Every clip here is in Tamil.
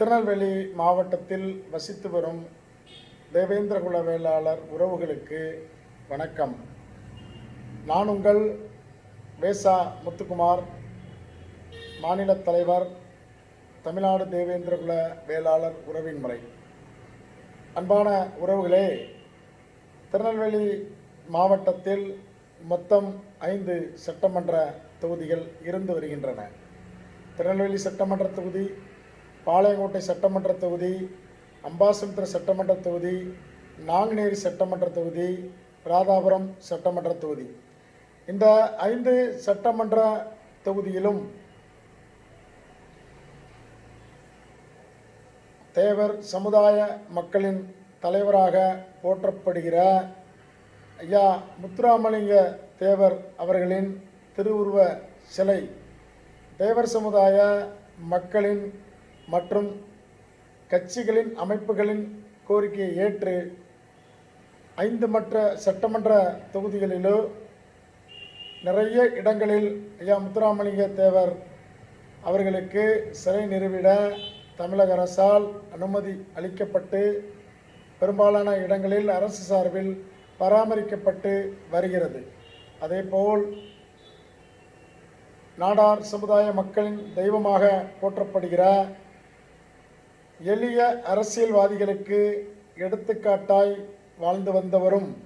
திருநெல்வேலி மாவட்டத்தில் வசித்து வரும் தேவேந்திரகுல வேளாளர் உறவுகளுக்கு வணக்கம். நான் உங்கள் வேசா முத்துக்குமார் மாநில தலைவர் தமிழ்நாடு தேவேந்திரகுல வேளாளர் உறவின் முறை. அன்பான உறவுகளே திருநெல்வேலி மாவட்டத்தில் மொத்தம் ஐந்து சட்டமன்ற தொகுதிகள் இருந்து வருகின்றன. திருநெல்வேலி சட்டமன்ற தொகுதி பாளையங்கோட்டை சட்டமன்ற தொகுதி அம்பாசமுத்திர சட்டமன்ற தொகுதி நாங்குநேரி சட்டமன்ற தொகுதி ராதாபுரம் சட்டமன்ற தொகுதி. இந்த ஐந்து சட்டமன்ற தொகுதியிலும் தேவர் சமுதாய மக்களின் தலைவராக போற்றப்படுகிற ஐயா முத்துராமலிங்க தேவர் அவர்களின் திருவுருவ சிலை தேவர் சமுதாய மக்களின் மற்றும் கட்சிகளின் அமைப்புகளின் கோரிக்கையை ஏற்று ஐந்து மற்ற சட்டமன்ற தொகுதிகளிலோ நிறைய இடங்களில் ஐயா முத்துராமலிங்க தேவர் அவர்களுக்கு சிறை நிறுவிட தமிழக அரசால் அனுமதி அளிக்கப்பட்டு பெரும்பாலான இடங்களில் அரசு சார்பில் பராமரிக்கப்பட்டு வருகிறது. அதேபோல் நாடார் சமுதாய மக்களின் தெய்வமாக போற்றப்படுகிற எளிய அரசியல்வாதிகளுக்கு எடுத்துக்காட்டாய் வாழ்ந்து வந்தவரும்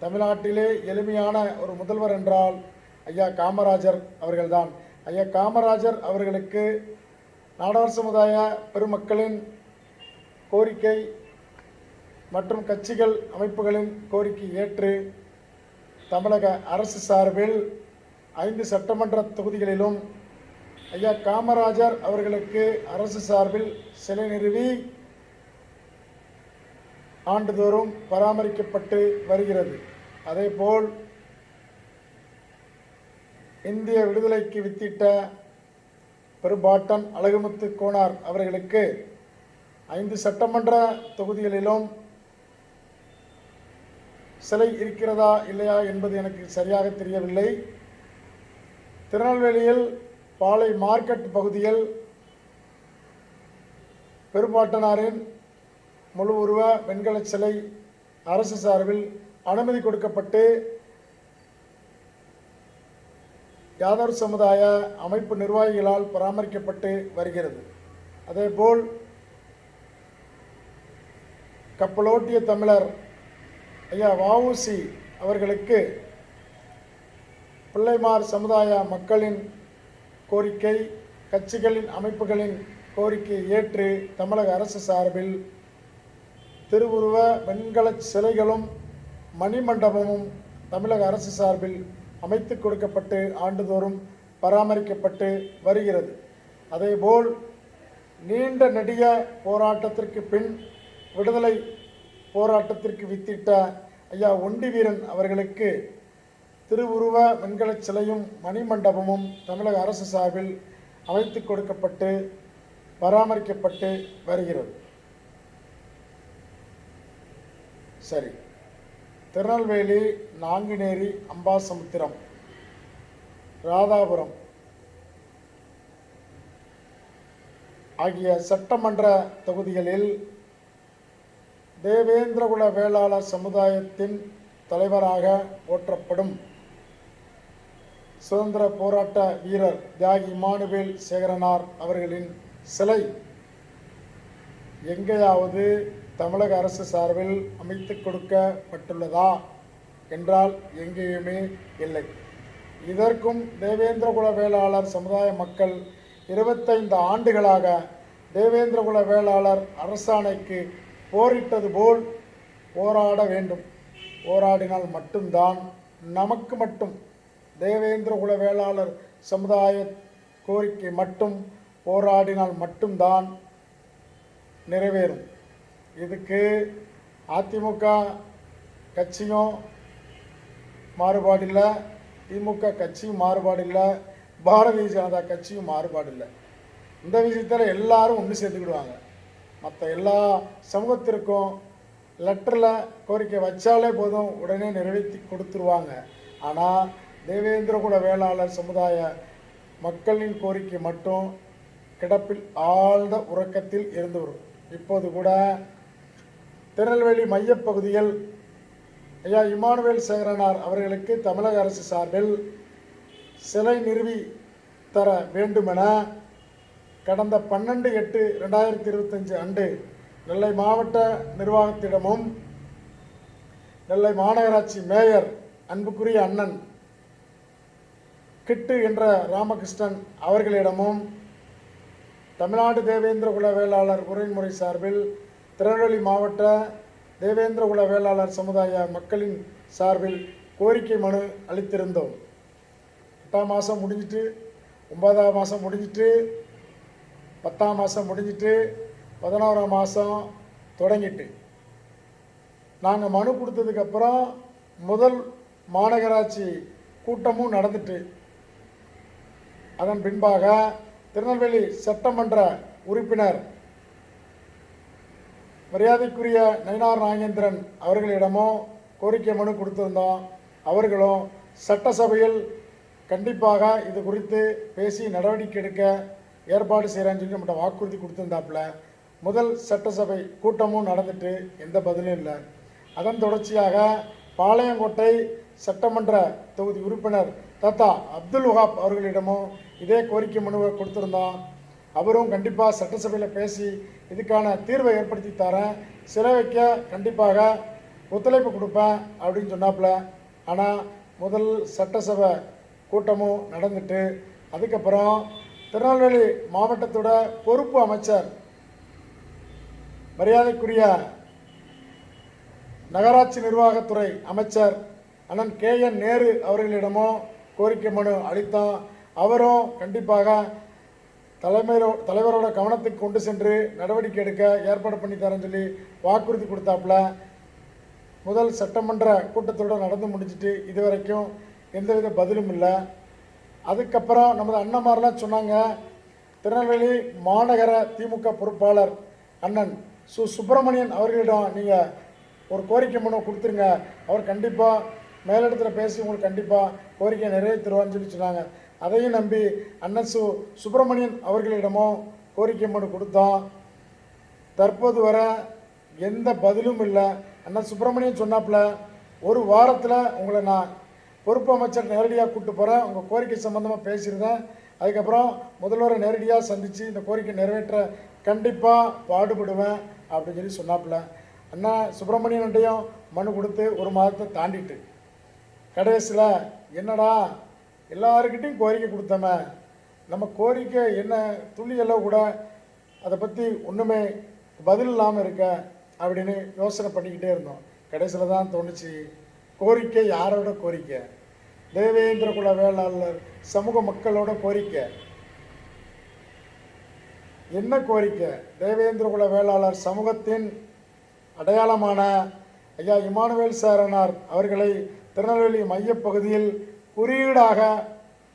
தமிழ்நாட்டிலே எளிமையான ஒரு முதல்வர் என்றால் ஐயா காமராஜர் அவர்கள்தான். ஐயா காமராஜர் அவர்களுக்கு நாடார் சமுதாய பெருமக்களின் கோரிக்கை மற்றும் கட்சிகள் அமைப்புகளின் கோரிக்கை ஏற்று தமிழக அரசு சார்பில் ஐந்து சட்டமன்ற தொகுதிகளிலும் ஐயா காமராஜர் அவர்களுக்கு அரசு சார்பில் சிலை நிறுவி ஆண்டுதோறும் பராமரிக்கப்பட்டு வருகிறது. அதேபோல் இந்திய விடுதலைக்கு வித்திட்ட பெரும்பாட்டன் அழகுமுத்து கோனார் அவர்களுக்கு ஐந்து சட்டமன்ற தொகுதிகளிலும் சிலை இருக்கிறதா இல்லையா என்பது எனக்கு சரியாக தெரியவில்லை. திருநெல்வேலியில் பாளை மார்க்கெட் பகுதியில் பெரும்பாட்டனாரின் முழு உருவ வெண்கல சிலை அரசு சார்பில் அனுமதி கொடுக்கப்பட்டு யாதவர் சமுதாய அமைப்பு நிர்வாகிகளால் பராமரிக்கப்பட்டு வருகிறது. அதேபோல் கப்பலோட்டிய தமிழர் ஐயா வஉசி அவர்களுக்கு பிள்ளைமார் சமுதாய மக்களின் கோரிக்கை கட்சிகளின் அமைப்புகளின் கோரிக்கையை ஏற்று தமிழக அரசு சார்பில் திருவுருவ வெண்கலச் சிலைகளும் மணிமண்டபமும் தமிழக அரசு சார்பில் அமைத்து கொடுக்கப்பட்டு ஆண்டுதோறும் பராமரிக்கப்பட்டு வருகிறது. அதேபோல் நீண்ட நெடிய போராட்டத்திற்கு பின் விடுதலை போராட்டத்திற்கு வித்திட்ட ஐயா ஒண்டி வீரன் அவர்களுக்கு திருவுருவ வெண்கலச் சிலையும் மணிமண்டபமும் தமிழக அரசு சார்பில் அமைத்து கொடுக்கப்பட்டு பராமரிக்கப்பட்டு வருகிறது. சரி. திருநெல்வேலி நாங்குநேரி அம்பாசமுத்திரம் ராதாபுரம் ஆகிய சட்டமன்ற தொகுதிகளில் தேவேந்திரகுல வேளாளர் சமுதாயத்தின் தலைவராக போற்றப்படும் சுதந்திர போராட்ட வீரர் தியாகி இமானுவேல் சேகரனார் அவர்களின் சிலை எங்கேயாவது தமிழக அரசு சார்பில் அமைத்து கொடுக்கப்பட்டுள்ளதா என்றால் எங்கேயுமே இல்லை. இதற்கும் தேவேந்திரகுல வேளாளர் சமுதாய மக்கள் இருபத்தைந்து ஆண்டுகளாக தேவேந்திரகுல வேளாளர் அரசாணைக்கு போரிட்டது போல் போராட வேண்டும். போராடினால் மட்டும்தான் நமக்கு மட்டும் தேவேந்திரகுல வேளாளர் சமுதாய கோரிக்கை மட்டும் போராடினால் மட்டும்தான் நிறைவேறும். இதுக்கு அதிமுக கட்சியும் மாறுபாடில்லை திமுக கட்சியும் மாறுபாடில்லை பாரதிய ஜனதா கட்சியும் மாறுபாடில்லை. இந்த விஷயத்தில் எல்லாரும் ஒன்று சேர்த்துக்கிடுவாங்க மற்ற எல்லா சமூகத்திற்கும் லெட்டரில் கோரிக்கை வச்சாலே போதும் உடனே நிறைவேற்றி கொடுத்துருவாங்க. ஆனால் தேவேந்திரகுல வேளாளர் சமுதாய மக்களின் கோரிக்கை மட்டும் கிடப்பில் ஆழ்ந்த உறக்கத்தில் இருந்தவர் இப்போது கூட திருநெல்வேலி மையப்பகுதியில் ஐயா இமானுவேல் சேகரனார் அவர்களுக்கு தமிழக அரசு சார்பில் சிலை நிறுவி தர வேண்டுமென கடந்த பன்னெண்டு எட்டு ரெண்டாயிரத்தி இருபத்தஞ்சு அன்று நெல்லை மாவட்ட நிர்வாகத்திடமும் நெல்லை மாநகராட்சி மேயர் அன்புக்குரிய அண்ணன் கிட்டு என்ற ராமகிருஷ்ணன் அவர்களிடமும் தமிழ்நாடு தேவேந்திர குல வேளாளர் உரைமுறை சார்பில் திருநெல்வேலி மாவட்ட தேவேந்திர குல வேளாளர் சமுதாய மக்களின் சார்பில் கோரிக்கை மனு அளித்திருந்தோம். எட்டாம் மாதம் முடிஞ்சிட்டு ஒன்பதாம் மாதம் முடிஞ்சிட்டு பத்தாம் மாதம் முடிஞ்சிட்டு பதினோராம் மாதம் தொடங்கிட்டு. நாங்கள் மனு கொடுத்ததுக்கப்புறம் முதல் மாநகராட்சி கூட்டமும் நடந்துட்டு அதன் பின்பாக திருநெல்வேலி சட்டமன்ற உறுப்பினர் மரியாதைக்குரிய நயினார் நாகேந்திரன் அவர்களிடமும் கோரிக்கை மனு கொடுத்திருந்தோம். அவர்களும் சட்டசபையில் கண்டிப்பாக இது குறித்து பேசி நடவடிக்கை எடுக்க ஏற்பாடு செய்கிறேன்னு சொல்லி நம்மகிட்ட வாக்குறுதி கொடுத்துருந்தாப்புல. முதல் சட்டசபை கூட்டமும் நடந்துட்டு எந்த பதிலும் இல்லை. அதன் தொடர்ச்சியாக பாளையங்கோட்டை சட்டமன்ற தொகுதி உறுப்பினர் தத்தா அப்துல் வஹாப் அவர்களிடமும் இதே கோரிக்கை மனுவை கொடுத்துருந்தோம் அவரும் கண்டிப்பாக சட்டசபையில் பேசி இதுக்கான தீர்வை ஏற்படுத்தி தரேன். சிறை வைக்க கண்டிப்பாக ஒத்துழைப்பு கொடுப்பேன் அப்படின்னு சொன்னாப்புல. ஆனால் முதல் சட்டசபை கூட்டமும் நடந்துட்டு அதுக்கப்புறம் திருநெல்வேலி மாவட்டத்தோட பொறுப்பு அமைச்சர் மரியாதைக்குரிய நகராட்சி நிர்வாகத்துறை அமைச்சர் அண்ணன் கே என் நேரு அவர்களிடமும் கோரிக்கை மனு அளித்தோம் அவரும் கண்டிப்பாக தலைமையோ தலைவரோட கவனத்துக்கு கொண்டு சென்று நடவடிக்கை எடுக்க ஏற்பாடு பண்ணி தரேன்னு சொல்லி வாக்குறுதி கொடுத்தாப்புல. முதல் சட்டமன்ற கூட்டத்தோட நடந்து முடிஞ்சிட்டு இதுவரைக்கும் எந்தவித பதிலும் இல்லை. அதுக்கப்புறம் நமது அண்ணன்மாரெலாம் சொன்னாங்க திருநெல்வேலி மாநகர திமுக பொறுப்பாளர் அண்ணன் சு சுப்பிரமணியன் அவர்களிடம் நீங்கள் ஒரு கோரிக்கை மனு கொடுத்துருங்க. அவர் கண்டிப்பாக மேலிடத்தில் பேசி உங்களுக்கு கண்டிப்பாக கோரிக்கை நிறைவேற்றுருவான்னு சொல்லி சொன்னாங்க. அதையும் நம்பி அண்ணன் சு சுப்பிரமணியன் அவர்களிடமும் கோரிக்கை மனு கொடுத்தோம். தற்போது வர எந்த பதிலும் இல்லை. அண்ணன் சுப்பிரமணியன் சொன்னாப்புல ஒரு வாரத்தில் உங்களை நான் பொறுப்பு அமைச்சர் நேரடியாக கூப்பிட்டு போகிறேன் உங்கள் கோரிக்கை சம்மந்தமாக பேசியிருந்தேன். அதுக்கப்புறம் முதல்வரை நேரடியாக சந்தித்து இந்த கோரிக்கை நிறைவேற்ற கண்டிப்பாக பாடுபடுவேன் அப்படின்னு சொல்லி சொன்னாப்புல. அண்ணா சுப்பிரமணியன்ட்டையும் மனு கொடுத்து ஒரு மாதத்தை தாண்டிட்டு. கடைசியில் என்னடா எல்லாருக்கிட்டையும் கோரிக்கை கொடுத்தோமே. நம்ம கோரிக்கை என்ன துளியெல்லாம் கூட அதை பற்றி ஒன்றுமே பதில் இல்லாமல் இருக்க அப்படின்னு யோசனை பண்ணிக்கிட்டே இருந்தோம். கடைசியில் தான் தோணுச்சு கோரிக்கை யாரோட கோரிக்கை? தேவேந்திர குல வேளாளர் சமூக மக்களோட கோரிக்கை. என்ன கோரிக்கை? தேவேந்திர குல வேளாளர் சமூகத்தின் அடையாளமான ஐயா இமானுவேல் சாரனார் அவர்களை திருநெல்வேலி மையப்பகுதியில் குறியீடாக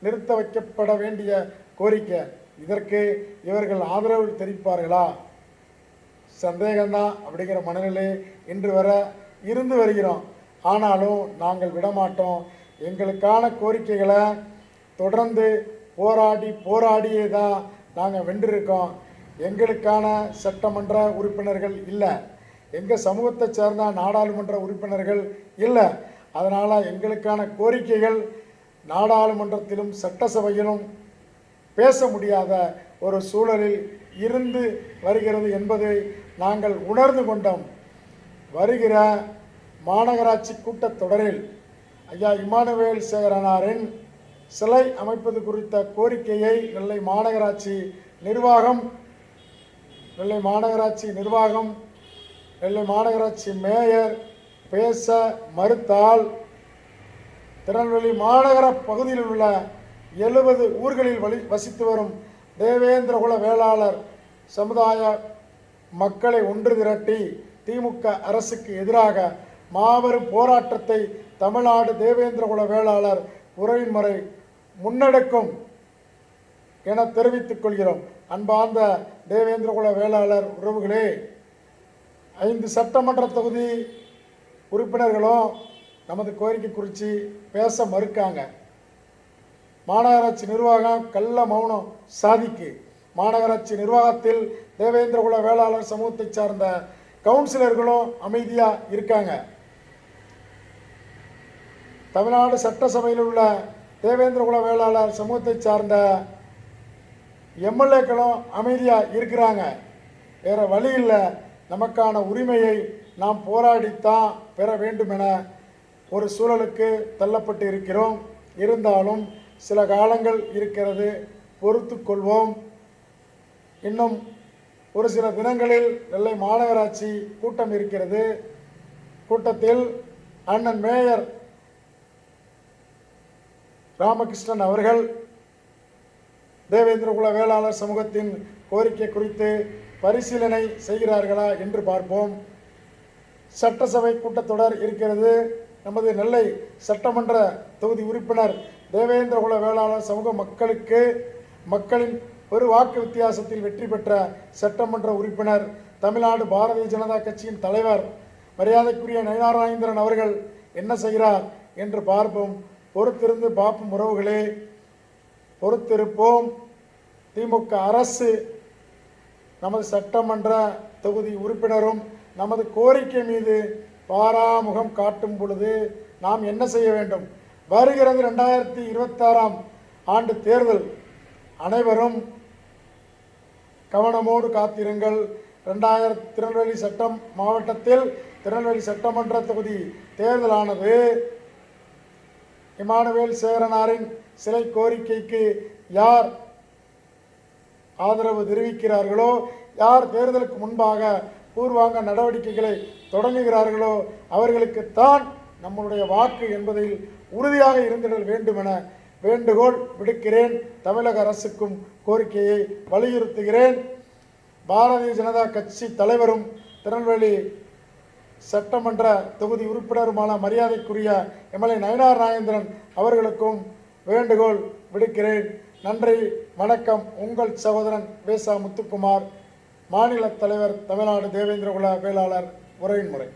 நிறுத்த வைக்கப்பட வேண்டிய கோரிக்கை. இதற்கு இவர்கள் ஆதரவு தெரிவிப்பார்களா? சந்தேகம்தான் அப்படிங்கிற மனநிலை இன்று வர இருந்து வருகிறோம். ஆனாலும் நாங்கள் விடமாட்டோம். எங்களுக்கான கோரிக்கைகளை தொடர்ந்து போராடி போராடியே தான் நாங்கள் வென்றிருக்கோம். எங்களுக்கான சட்டமன்ற உறுப்பினர்கள் இல்லை. எங்கள் சமூகத்தை சேர்ந்த நாடாளுமன்ற உறுப்பினர்கள் இல்லை. அதனால் எங்களுக்கான கோரிக்கைகள் நாடாளுமன்றத்திலும் சட்டசபையிலும் பேச முடியாத ஒரு சூழலில் இருந்து வருகிறது என்பதை நாங்கள் உணர்ந்து கொண்டோம். வருகிற மாநகராட்சி கூட்டத்தொடரில் ஐயா இமானுவேல் சேகரனாரின் சிலை அமைப்பது குறித்த கோரிக்கையை நெல்லை மாநகராட்சி நிர்வாகம் நெல்லை மாநகராட்சி நிர்வாகம் நெல்லை மாநகராட்சி மேயர் பேச மறுத்தால் திருநெல்வேலி மாநகர பகுதியில் உள்ள எழுபது ஊர்களில் வழி வசித்து வரும் தேவேந்திரகுல வேளாளர் சமுதாய மக்களை ஒன்று திரட்டி திமுக அரசுக்கு எதிராக மாபெரும் போராட்டத்தை தமிழ்நாடு தேவேந்திரகுல வேளாளர் உறவின்முறை முன்னெடுக்கும் என தெரிவித்துக் கொள்கிறோம். அன்பார்ந்த தேவேந்திரகுல வேளாளர் உறவுகளே ஐந்து சட்டமன்ற தொகுதி உறுப்பினர்களும் நமது கோரிக்கை குறித்து பேச மறுக்காங்க. மாநகராட்சி நிர்வாகம் கள்ள மௌனம் சாதிக்கு. மாநகராட்சி நிர்வாகத்தில் தேவேந்திரகுல வேளாளர் சமூகத்தை சார்ந்த கவுன்சிலர்களும் அமைதியாக இருக்காங்க. தமிழ்நாடு சட்டசபையில் உள்ள தேவேந்திரகுல வேளாளர் சமூகத்தை சார்ந்த எம்எல்ஏக்களும் அமைதியாக இருக்கிறாங்க. வேறு வழி இல்லை. நமக்கான உரிமையை நாம் போராடித்தான் பெற வேண்டுமென ஒரு சூழலுக்கு தள்ளப்பட்டு இருக்கிறோம் இருந்தாலும் சில காலங்கள் இருக்கிறது பொறுத்து கொள்வோம். இன்னும் ஒரு சில தினங்களில் நெல்லை மாநகராட்சி கூட்டம் இருக்கிறது. கூட்டத்தில் அண்ணன் மேயர் ராமகிருஷ்ணன் அவர்கள் தேவேந்திரகுல வேளாளர் சமூகத்தின் கோரிக்கை குறித்து பரிசீலனை செய்கிறார்களா என்று பார்ப்போம். சட்டசபை கூட்டத்தொடர் இருக்கிறது. நமது நெல்லை சட்டமன்ற தொகுதி உறுப்பினர் தேவேந்திரகுல வேளாளர் சமூக மக்களுக்கு மக்களின் ஒரு வாக்கு வித்தியாசத்தில் வெற்றி பெற்ற சட்டமன்ற உறுப்பினர் தமிழ்நாடு பாரதிய ஜனதா கட்சியின் தலைவர் மரியாதைக்குரிய நயனாராயந்திரன் அவர்கள் என்ன செய்கிறார் என்று பார்ப்போம். பொறுத்திருந்து பார்ப்போம் உறவுகளே. பொறுத்திருப்போம். திமுக அரசு நமது சட்டமன்ற தொகுதி உறுப்பினரும் நமது கோரிக்கை மீது பாராமுகம் காட்டும் பொழுது நாம் என்ன செய்ய வேண்டும்? வருகிறது ரெண்டாயிரத்தி இருபத்தாறாம் ஆண்டு தேர்தல். அனைவரும் கவனமோடு காத்திருங்கள். ரெண்டாயிரத்தி திருநெல்வேலி சட்டம் மாவட்டத்தில் திருநெல்வேலி சட்டமன்ற தொகுதி தேர்தலானது. இமானுவேல் சேரனாரின் சிலை கோரிக்கைக்கு யார் ஆதரவு தெரிவிக்கிறார்களோ யார் தேர்தலுக்கு முன்பாக பூர்வாங்க நடவடிக்கைகளை தொடங்குகிறார்களோ அவர்களுக்குத்தான் நம்மளுடைய வாக்கு என்பதில் உறுதியாக இருந்திடல் வேண்டுமென வேண்டுகோள் விடுக்கிறேன். தமிழக அரசுக்கும் கோரிக்கையை வலியுறுத்துகிறேன். பாரதிய ஜனதா கட்சி தலைவரும் திருநெல்வேலி சட்டமன்ற தொகுதி உறுப்பினருமான மரியாதைக்குரிய எம்எல்ஏ நயனார் நாகேந்திரன் அவர்களுக்கும் வேண்டுகோள் விடுக்கிறேன். நன்றி வணக்கம். உங்கள் சகோதரன் வேசா முத்துக்குமார். மாநில தலைவர் தமிழ்நாடு தேவேந்திரகுல வேளாளர் உரையின் முறை.